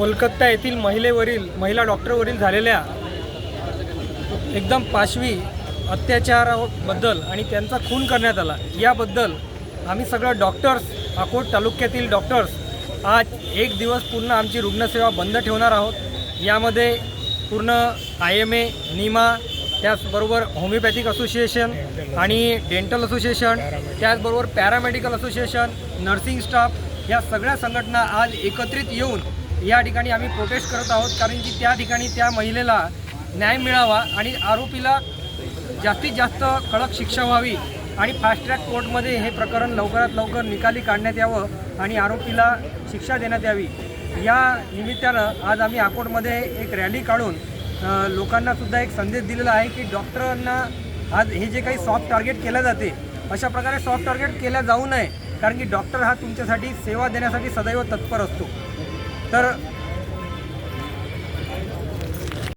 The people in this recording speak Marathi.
कोलकाता येथील महिलेवरील महिला डॉक्टरवरील झालेल्या एकदम पाशवी अत्याचाराबद्दल आणि त्यांचा खून करण्यात आला याबद्दल आम्ही सगळं डॉक्टर्स अकोट तालुक्यातील डॉक्टर्स आज एक दिवस पूर्ण आमची रुग्णसेवा बंद ठेवणार आहोत. यामध्ये पूर्ण आय एम ए निमा त्याचबरोबर होमिओपॅथिक असोसिएशन आणि डेंटल असोसिएशन त्याचबरोबर पॅरामेडिकल असोसिएशन नर्सिंग स्टाफ या सगळ्या संघटना आज एकत्रित येऊन या ठिकाणी आम्ही प्रोटेस्ट करत आहोत कारण की त्या ठिकाणी त्या महिलेला न्याय मिळावा आणि आरोपीला जास्तीत जास्त कडक शिक्षा व्हावी आणि फास्ट ट्रॅक कोर्टमध्ये हे प्रकरण लवकरात लवकर निकाली काढण्यात यावं आणि आरोपीला शिक्षा देण्यात यावी. या निमित्तानं आज आम्ही अकोटमध्ये एक रॅली काढून लोकांनासुद्धा एक संदेश दिलेला आहे की डॉक्टरांना आज हे जे काही सॉफ्ट टार्गेट केलं जाते अशा प्रकारे सॉफ्ट टार्गेट केल्या जाऊ नये कारण की डॉक्टर हा तुमच्यासाठी सेवा देण्यासाठी सदैव तत्पर असतो. तर